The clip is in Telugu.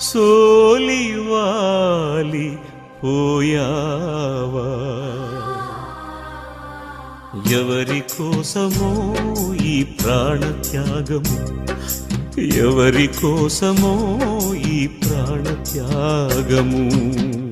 సోలివాలి పోయావా? ఎవరి కోసమో ఈ ప్రాణత్యాగము? ఎవరి కోసమో ఈ ప్రాణత్యాగము?